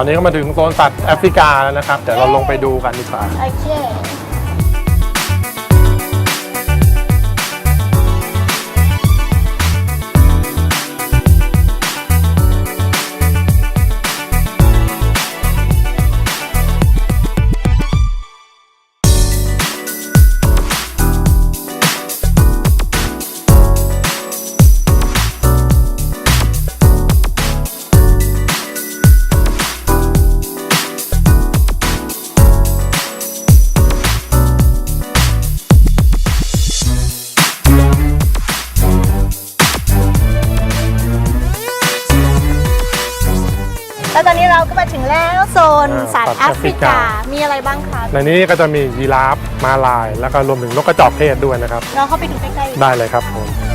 ราวนี้ก็มาถึงโซนสัตว์แอฟริกาแล้วนะครับ เดี๋ยวเราลงไปดูกันดีกว่า โอเค นอ่าสัตว์สัตว์แอฟริกาแอฟริกา มีอะไรบ้างคะในนี้ก็จะมียีราฟมาลาย แล้วก็รวมถึงนกกระจอกเทศด้วยนะครับ เราเข้าไปดูใกล้ๆได้เลยครับผม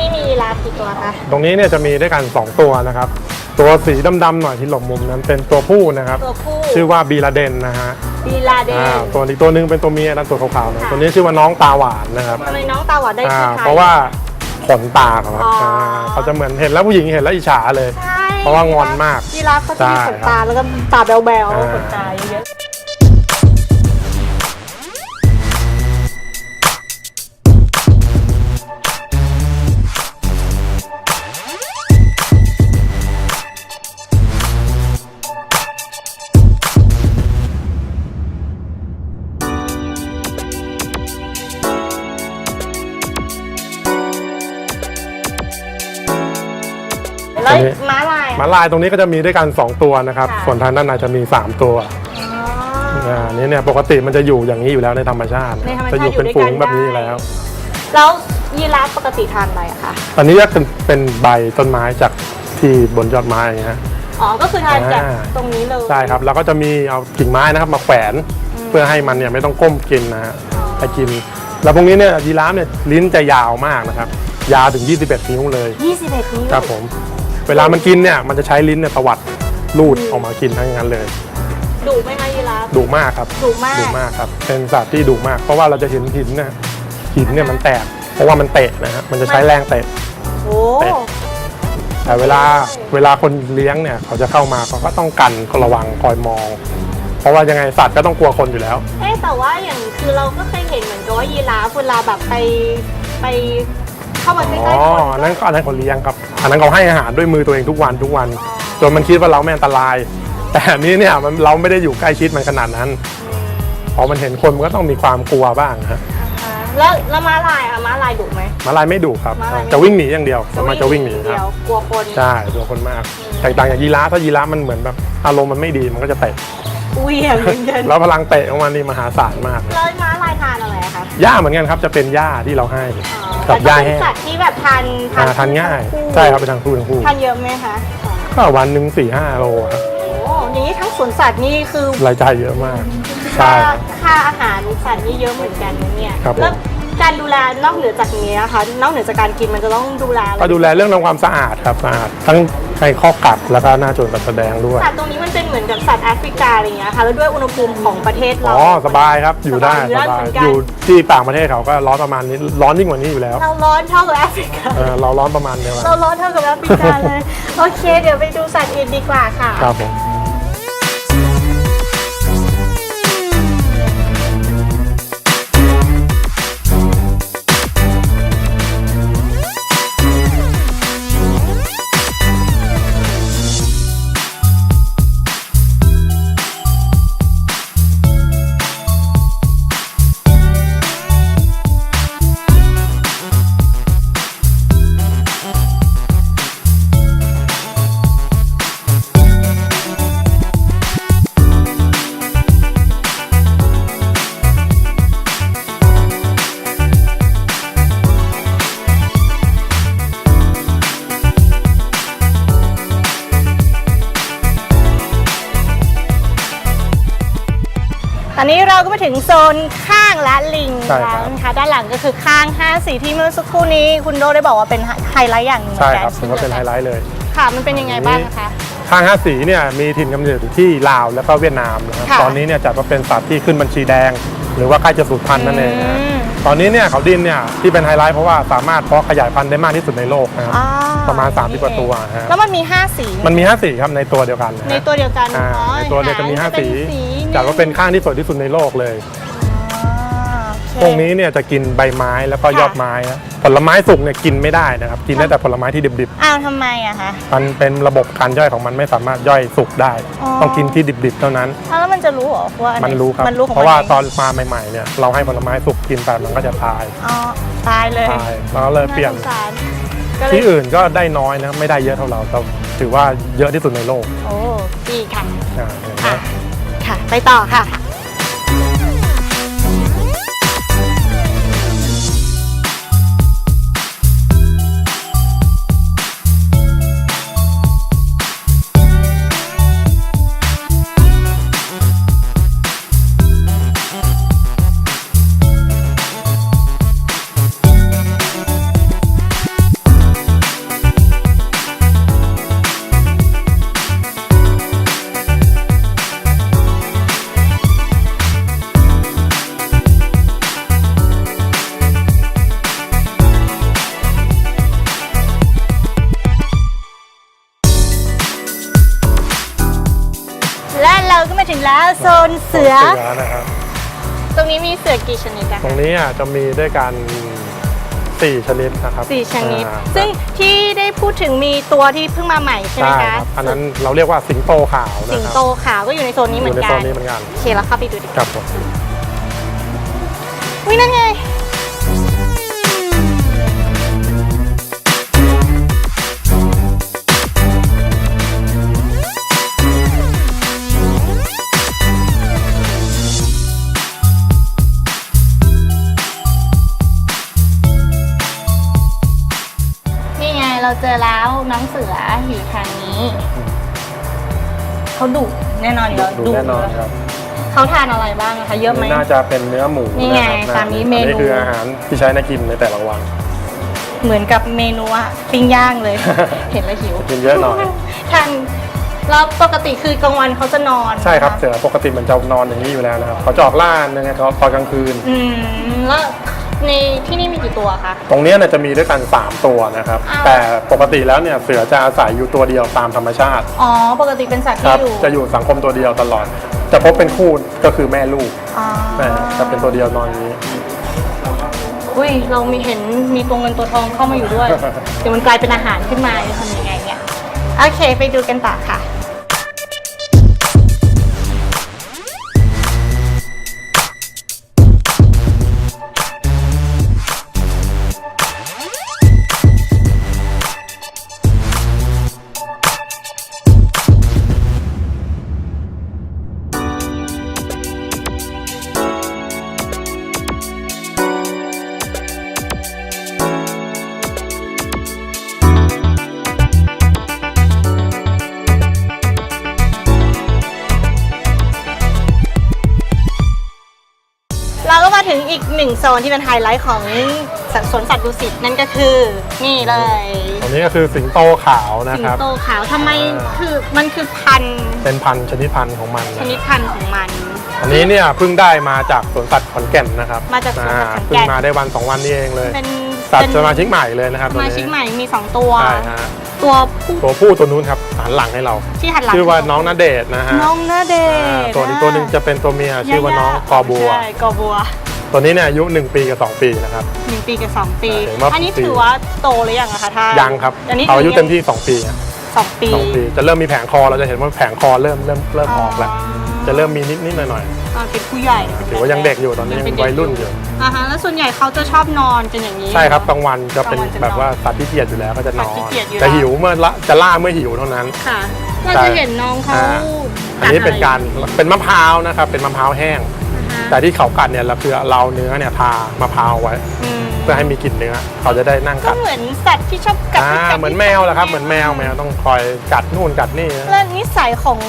นี่มียีราฟกี่ตัวคะตรงนี้เนี่ยจะมีด้วยกัน 2 ตัวนะครับ ตัวสีดำๆหน่อยที่หลบมุมนั้นเป็นตัวผู้นะครับ ตัวผู้ชื่อว่าบีลาเดนนะฮะบีลาเดอ่านตัวอีกตัวหนึงเป็นตัวเมียนะตัวขาวๆนะตัวนี้ชื่อว่าน้องตาหวานนะครับทำไมน้องตาหวานได้อ่าชื่อไทย เพราะว่าขนตาเขาครับอ๋ออ่าเขาจะเหมือนเห็นแล้วผู้หญิงเห็นแล้วอิจฉาเลย ใช่เพราะว่างอนมากยีราฟเขาจะมีใช่ขนตาแล้วก็ตาแบวอ่าๆขนตาเยอะๆ ลายม้าลายตรงนี้ก็จะมีด้วยกัน 2 ตัวนะครับ ค่ะ ส่วนทางด้านในจะมี 3 ตัวอ๋ออ่านี่เนี่ยปกติมันจะอยู่อย่างนี้อยู่แล้วในธรรมชาติ ในธรรมชาติจะอยู่เป็นอยู่ด้วยฝูกังนแบบนี้ได้อยู่แล้ว แล้วยีราฟปกติทานอะไรอะคะอันนี้ก็เป็นเป็นใบต้นไม้จากที่บนยอดไม้อย่างเงี้ยฮะอ๋อ ก็คือทานจากอ่า ตรงนี้เลย ใช่ครับ แล้วก็จะมีเอากิ่งไม้นะครับมาแขวนเพื่อให้มันเนี่ยไม่ต้องก้มกินนะฮะให้กิน แล้วพวกนี้เนี่ยยีราฟเนี่ยลิ้นจะยาวมากนะครับ ยาวถึง 21นิ้วเลย 21นิ้วครับผม เวลามันกินเนี่ยมันจะใช้ลิ้นเนี่ยตวัดลูดออกมากินทั้งนั้นเลยดุไหมคะยีราฟ ดุมากครับดุมาก ดุมากครับ เป็นสัตว์ที่ดุมาก เพราะว่าเราจะเห็นหินเนี่ยหินเนี่ยมันแตก เพราะว่ามันเตะนะฮะมันจะใช้แรงเตะ โอ้ เตะ แต่เวลาเวลาคนเลี้ยงเนี่ยเขาจะเข้ามาเขาก็ต้องกันระวังคอยมอง เพราะว่ายังไงสัตว์ก็ต้องกลัวคนอยู่แล้ว เอ๊ะแต่ว่าอย่างคือเราก็เคยเห็นเหมือนกับว่ายีราฟเวลาแบบไปไป เข้ามาใกอ๋ล้อๆคนอันนั้นก็อันนั้นเขาเลี้ยงครับ อันนั้นเขาให้อาหารด้วยมือตัวเองทุกวันทุกวัน จนมันคิดว่าเราไม่อันตราย แต่อันนี้เนี่ยมันเราไม่ได้อยู่ใกล้ชิดมันขนาดนั้น พอมันเห็นคนมันก็ต้องมีความกลัวบ้างฮะอ่าแล้วแล้วม้าลายอะม้าลายดุไหม มาลายไม่ดุครับ ม้าลายไม่ดุ จะวิ่งหนีอย่างเดียวสามารถจะวิ่งหนีคเดียรัวบกลัวคนใช่ตัวคนมากแตกต่างจากยีราฟถ้ายีราฟมันเหมือนแบบอารมณ์มันไม่ดีมันก็จะเตะเหวี่ยงเหมือนกันแล้วพลังเตะของมันนี่มหาศาลมาก แล้วม้าลาย หญ้าเหมือนกันครับจะเป็นหญ้าที่เราให้อ๋อกับแต่หญ้าก็เป็แห้นงสัตว์ที่แบบทานอ่าทานง่ายคู่ใช่ครับเป็นทางคู่ทั้งคู่ทานเยอะไหมคะก็วันหนึ่งสี่ห้าโลครับโอ้อย่างนี้ทั้งสวนสัตว์นี่คือรายจ่ายเยอะมากใช่ค่าครับค่าอาหารสัตว์นี่เยอะเหมือนกันนะเนี่ยครับผมแล้วการดูแลนอกเหนือจากนี้นะคะนอกเหนือจากการกินมันจะต้องดูแลอะไรก็ดูแลเรื่องทำความสะอาดครับสะอาดทั้ง ให้ข้อกัดแล้วก็หน้าจนกัดแสดงด้วย สัตว์ตรงนี้มันเป็นเหมือนกับสัตว์แอฟริกาอะไรอย่างเงี้ยค่ะแล้วด้วยอุณหภูมิของประเทศเรา อ๋อสบายครับอยู่ได้สสบายบายเหมือนกัน อยู่ที่ต่างประเทศเขาก็ร้อนประมาณนี้ร้อนยิ่งกว่านี้อยู่แล้วเราร้อนเท่ากับแอฟริกา เออเราร้อนประมาณเดียวกันเราร้อนเท่ากับแอฟริกาเลย โอเค เดี๋ยวไปดูสัตว์อื่นดีกว่าค่ะ ครับผม นี้เราก็มาถึงโซนข้างและลิงใช่ครับ แล้วนะคะด้านหลังก็คือข้าง 5 สีที่เมื่อสักครู่นี้คุณโดได้บอกว่าเป็นไฮไลท์อย่างหนึงเหมืใช่อนกันครับถือว่าเป็นไฮไลท์เลย ค่ะมันเป็นยังไงบ้างนะคะข้างห้าสีเนี่ยมีถิ่นกำเนิดอยู่ที่ลาวแล้วก็เวียดนามนะครับค่ะตอนนี้เนี่ยจัดว่าเป็นสัตว์ที่ขึ้นบัญชีแดง หรือว่าใกล้จะสูญพันธุ์นั่นเองนะอืม ตอนนี้เนี่ยเขาดินเนี่ยที่เป็นไฮไลท์เพราะว่าสามารถเพาะขยายพันธุ์ได้มากที่สุดในโลกนะครับอ่ประมาณ30กว่าตัวฮะแล้วมันมี 5 สีมันมี5สีครับในตัวเดียวกันนะในฮะ ตัวเดียวกันอ่าอ๋อในตัวเดียวจะมีหง5สี เป็นสีหง จัดว่าเป็นข้างที่สวยที่สุดในโลกเลยอ่าโอเคพวกนี้เนี่ยจะกินใบไม้แล้วก็ค่ะยอดไม้นะผลไม้สุกเนี่ยกินไม่ได้นะครับกินได้แต่ผลไม้ที่ดิบอ้าวทำไมอะคะๆ มันเป็นระบบการย่อยของมันไม่สามารถย่อยสุกได้อ๋อต้องกินที่ดิบๆเท่านั้น อ้าวแล้วมันจะรู้เหรอว่าอัไหมันรู้ครับ มันรู้ของเพราะว่ามังตอนมาใหม่ๆเนี่ยเราให้ผลไม้สุกกินไปมันก็จะตายอ๋อตายเลยตายแล้วก็เลยเปลี่ยนาสงสารก็เลยที่อื่นก็ได้น้อยนะไม่ได้เยอะเท่าเราแต่ถือว่าเยอะที่สุดในโลกโอ้ดีค่ะ อ่าเห็นไหม ค่ะ ค่ะ ไปต่อค่ะและ เสือเสือนะครับ ตรงนี้มีเสือกี่ชนิดอะตรคะงนี้อะจะมีด้วยกันสี่ชนิดนะครับสี่ชนิด อ่าซึ่งที่ได้พูดถึงมีตัวที่เพิ่งมาใหม่ใช่ไหมใช่คะครับอันนั้นเราเรียกว่าสิงโตขาวสินะงครับโตขาวก็อยู่ในโซนนี้เหมืออยู่นในกัโซนนนี้เหมือนกันโอเคแล้วเข้าไปดูดีกคว่ารับผมอุ้ยนั่นไง เราเจอแล้วน้องเสืออยู่ทางนี้ เขาดุแน่นอนอยู่แล้วดูดุแน่นอนครับ เขาทานอะไรบ้างนะคะ เยอะไหม น่าจะเป็นเนื้อหมูนี่ไงะครับตามนี้เมนู อัคืออาหารที่ใช้ในกินในแต่ละวัน เหมือนกับเมนูอะปิ้งย่างเลย เห็นแล้วหิวกินเยอะหน่อย ทานแล้วปกติคือกลางวันเขาจะนอนใช่ครับ นะะเสือปกติมันจะนอนอย่างนี้อยู่แล้วนะครับเขาจะออกล่านะครับตอนกลางคืน อืมแล้ว ในที่นี่มีกี่ตัวคะ ตรงเนี้ยเนี่ยจะมีด้วยกัน 3 ตัวนะครับ อ้าว แต่ปกติแล้วเนี่ยเสือจะอาศัยอยู่ตัวเดียวตามธรรมชาติอ๋อ ปกติเป็นสัตว์คที่รับอยู่จะอยู่สังคมตัวเดียวตลอด จะพบเป็นคู่ก็คือแม่ลูกอ๋อนะฮะจะเป็นตัวเดียวนอนอย่างนี้ อุ้ยเรามีเห็นมีตัวเงินตัวทองเข้ามาอยู่ด้วย เดี๋ยวมันกลายเป็นอาหารขึ้นมาจะทำยังไงเนี่ย โอเค ไปดูกันต่อค่ะ อีกหนึ่งโซนที่เป็นไฮไลท์ของสวนสัตว์ดุสิตนั่นก็คือ นี่เลยตรงนี้ก็คือสิงโตขาวนะสิงครับ โตขาวทำไมอ่า คือมันคือพันธุ์เป็นพันธุ์ชนิดพันธุ์ของมันชนะนิดพันธุ์ของมัน อันนี้เนี่ยเพิ่งได้มาจากสวนสัตว์ขอนแก่นนะครับมาจากสวนสัตว์ขอนแก่น เพิ่งมาได้วันสองวันนี้เองเลย เป็นสัตเป็นว์สมาชิกใหม่เลยนะครับสตัวมานี้ชิกใหม่มี 2 ตัว ใช่ฮะตัวผู้ตัวผู้ตัวนู้นครับหันหลังให้เรา ที่หันหลังชื่อว่าน้องนาเดชน์นะฮะน้องนาเดชอ่าน์ตัวนี้ตัวหนึงจะเป็นตัวเมียชื่อว่าน้องกอบัว ใช่กอบัว ตัวนี้เนี่ยอายุ 1 ปีกับ 2 ปีนะครับ หนึ่งปีกับสองปีเห็นว่าอันนี้ปีถือว่าโตหรือยังอะคะถ้ายัยังครับอันนี้เอาอายุเต็มที่ 2 ปีอะสองปีสองปี จะเริ่มมีแผงคอเราจะเห็นว่าแผงคอเริ่มเริ่มเริ่มออกแล้ว จะเริ่มมีนิดนิดหน่อยหน่อยตอนเป็นผู้ใหญ่ถือว่ายังเด็กอยู่ตอนนี้ยังเป็เด็กวัยรุ่นอยู่ อ่าฮะแล้วส่วนใหญ่เขาจะชอบนอนกันอย่างนี้ ใช่ครับกลางวันจะเป็นกลางวันจะนอนแบบว่าสัตว์ที่เกียจอยู่แล้วก็จะนอสัตว์ที่นเกียจอยู่จะแล้วหิวเมื่อละจะล่าเมื่อหิวเท่านั้น ค่ะเราใช่จะเห็นน้องเขาอ่า อันนี้เป็นการเป็นมะพร้าวนะครับเป็นมะพร้าวแห้ง แต่ที่เขากัดเนี่ยเราคือเราเนื้อเนี่ยทามะพร้าวไว้ อืมเพื่อให้มีกลิ่นเนื้อ เขาจะได้นั่งก็กัดเหมือนสัตว์ที่ชอบกัดอ่ากัดเหมือนแมวแหละครับเหมือนแมวแมวต้องคอยกัดนู่นกัดนี่นะแล้วนิสัยของ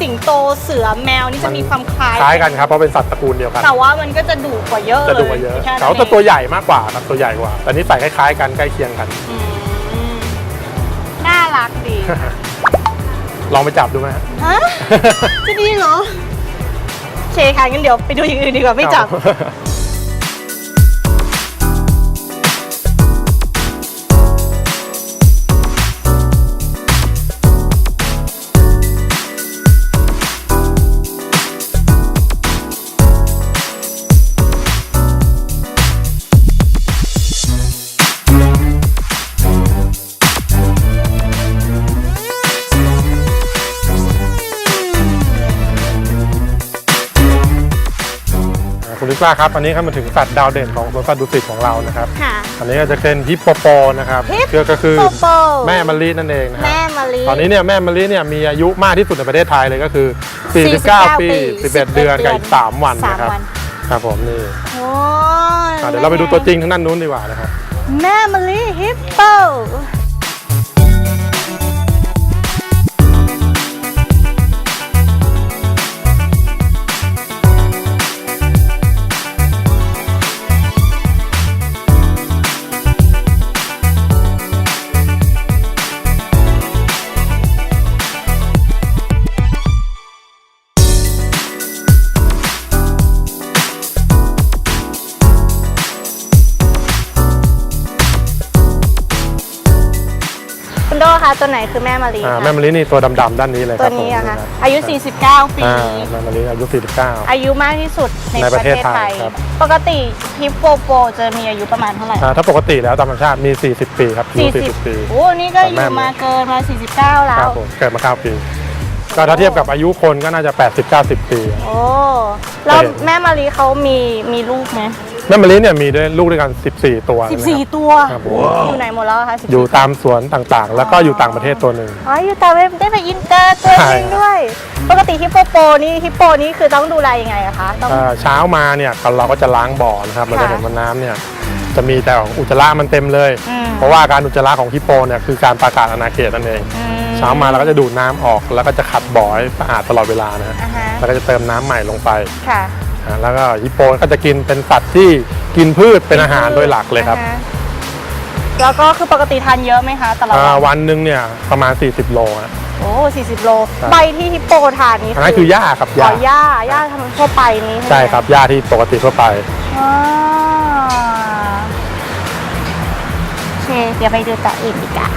สิงโตเสือแมวนี่จะมีความคล้ายคล้ายกันครับเพราะเป็นสัตว์ตระกูลเดียวกัน แต่ว่ามันก็จะดุกว่าเยอะจะดูเลยว่าเยอะ แค่นั้นเขาจะตัวใหญ่มากกว่าครับตัวใหญ่กว่าแต่นี่ใส่คล้ายๆกันใกล้เคียงกัน อืมน่ารักดีลองไปจับดูไหมฮะฮะจะดีเหรอโอเคค่ะงั้นเดี๋ยวไปดูอย่างอื่นดีกว่าไม่จับ คุณลิซ่าครับอันนี้ครับมาถึงสัตว์ดาวเด่นของสวนสัตว์ดุสิตของเรานะครับ ค่ะ อันนี้ก็จะเป็นฮิปโปโปนะครับฮิปก็ก็คือโปโปแม่มะลินั่นเองนะครัแม่บมะลิตอนนี้เนี่ยแม่มะลิเนี่ยมีอายุมากที่สุดในประเทศไทยเลยก็คือ 49ปี11เดือนกับอีก3วันสามนะครับวัน ครับผมนี่โอ้อะเดี๋ยวเราไปดูตัวจริงทั้งนั้นนู้นดีกว่านะครับ แม่มะลิฮิปโป คะตัวไหนคือแม่มะลิอ่าคะแม่มะลินี่ตัวดำๆด้านนี้เลยคตัรัวบผมนี้อะคะรับอายุ 49 ปี อ่าแม่มะลิอายุ 49 อายุมากที่สุดในในปประระเทเทศศไทไทยย ครับ ปกติฮิปโปโปจะมีอายุประมาณเท่าไหร่ อ่าถ้าปกติแล้วตามธรรมชาติมี 40 ปีครับอายุ40 ปี โอ้ นี่ก็อยู่มาเกินมา 49 แล้คว รับผมเกิดมา 9 ปี ก็ถ้าเทียบกับอายุคนก็น่าจะ 80-90 ปี โอ้ แล้วแม่มะลิเขามีมีลูกไหม แม่มะลิเนี่ยมีด้วยลูกด้วยกัน 14 ตัวนะครับ 14 ตัวครับผม อยู่ไหนหมดแล้วอะคะ14อยู่ตามสวนต่างๆ แล้วก็อยู่ต่างประเทศตัวหนึ่ง อ๋ออยู่แต่ได้ไปอินเตอร์ตัวใช่จริงด้วย ปกติฮิปโปโปนี่ฮิปโปนี่คือต้องดูแลยังไงอะคะต้อง เอ่อเช้ามาเนี่ยเราก็จะล้างบ่อนะครับเราจะค่ะเห็นว่าน้ำเนี่ยจะมีแต่ของอุจจาระมันเต็มเลย อืม เพราะว่าการอุจจาระของฮิปโปเนี่ยคือการประกาศอาณาเขตนั่นเอง อืเช้ามาเราก็จะดูดน้ำออก แล้วก็จะขัดบ่อให้สะอาดตลอดเวลานะอ่าฮะ แล้วก็จะเติมน้ำใหม่ลงไป ค่ะอ่า แล้วก็ฮิปโปก็จะกินเป็นสัตว์ที่กินพืชเป็นอาหารโดยหลักเลยครับอ่าฮะแล้วก็คือปกติทานเยอะไหมคะแต่ละอ่าวันวันหนึ่งเนี่ยประมาณ 40 โลอะโอ้40โล ครับ ใบที่ฮิปโปทานนี่อันนั้นคือหญ้าครับอ๋หญ้าอหญ้าหญ้าทำทั่วไปนี้ใช่ไหมใช่ครับหญ้าที่ปกติทั่วไป อ่าโอเค เดี๋ยวไปดูตัวอื่นดีกว่า